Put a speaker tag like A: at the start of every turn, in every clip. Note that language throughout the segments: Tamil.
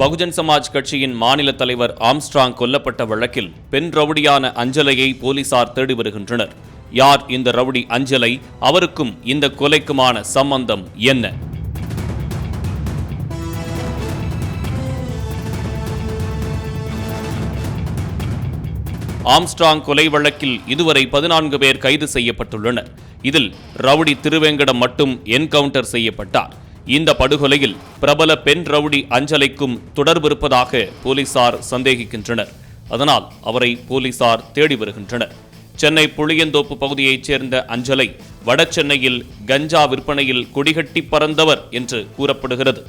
A: பகுஜன் சமாஜ் கட்சியின் மாநில தலைவர் ஆம்ஸ்ட்ராங் கொல்லப்பட்ட வழக்கில் பெண் ரவுடியான அஞ்சலையை போலீசார் தேடி வருகின்றனர். யார் இந்த ரவுடி அஞ்சலை? அவருக்கும் இந்த கொலைக்குமான சம்பந்தம் என்ன? ஆம்ஸ்ட்ராங் கொலை வழக்கில் இதுவரை பதினான்கு பேர் கைது செய்யப்பட்டுள்ளனர். இதில் ரவுடி திருவேங்கடம் மட்டும் என்கவுண்டர் செய்யப்பட்டார். இந்த படுகொலையில் பிரபல பெண் ரவுடி அஞ்சலைக்கும் தொடர்பு இருப்பதாக போலீசார் சந்தேகிக்கின்றனர். அதனால் அவரை போலீசார் தேடி வருகின்றனர். சென்னை புளியந்தோப்பு பகுதியைச் சேர்ந்த அஞ்சலை வடசென்னையில் கஞ்சா விற்பனையில் கொடிகட்டி பறந்தவர் என்று கூறப்படுகிறது.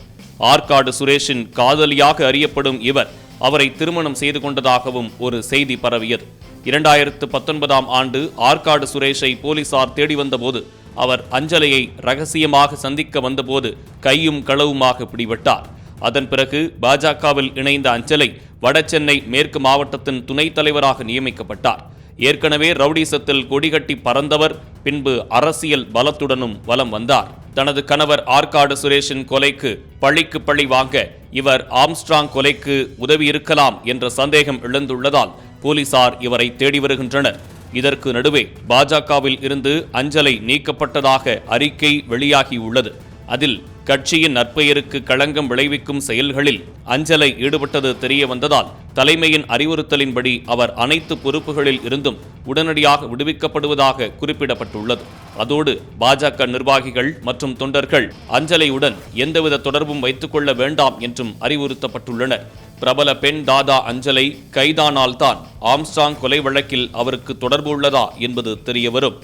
A: ஆற்காடு சுரேஷின் காதலியாக அறியப்படும் இவர் அவரை திருமணம் செய்து கொண்டதாகவும் ஒரு செய்தி பரவியது. இரண்டாயிரத்து பத்தொன்பதாம் ஆண்டு ஆற்காடு சுரேஷை போலீசார் தேடி வந்தபோது அவர் அஞ்சலையை ரகசியமாக சந்திக்க வந்தபோது கையும் களவுமாக பிடிபட்டார். அதன் பிறகு பாஜகவில் இணைந்த அஞ்சலை வடசென்னை மேற்கு மாவட்டத்தின் துணைத் தலைவராக நியமிக்கப்பட்டார். ஏற்கனவே ரவுடிசத்தில் கொடிகட்டி பறந்தவர் பின்பு அரசியல் பலத்துடனும் வலம் வந்தார். தனது கணவர் ஆற்காடு சுரேஷின் கொலைக்கு பழிக்கு பழி வாங்க இவர் ஆம்ஸ்ட்ராங் கொலைக்கு உதவி இருக்கலாம் என்ற சந்தேகம் எழுந்துள்ளதால் போலீசார் இவரை தேடி வருகின்றனர். இதற்கு நடுவே பாஜகவில் இருந்து அஞ்சலை நீக்கப்பட்டதாக அறிக்கை வெளியாகியுள்ளது. அதில் கட்சியின் நற்பெயருக்கு களங்கம் விளைவிக்கும் செயல்களில் அஞ்சலை ஈடுபட்டது தெரிய வந்ததால் தலைமையின் அறிவுறுத்தலின்படி அவர் அனைத்து பொறுப்புகளில் இருந்தும் உடனடியாக விடுவிக்கப்படுவதாக குறிப்பிடப்பட்டுள்ளது. அதோடு பாஜக நிர்வாகிகள் மற்றும் தொண்டர்கள் அஞ்சலையுடன் எந்தவித தொடர்பும் வைத்துக்கொள்ள வேண்டாம் என்றும் அறிவுறுத்தப்பட்டுள்ளனர். பிரபல பெண் தாதா அஞ்சலை கைதானால்தான் ஆம்ஸ்டாங் கொலை வழக்கில் அவருக்கு தொடர்பு உள்ளதா என்பது தெரியவரும்.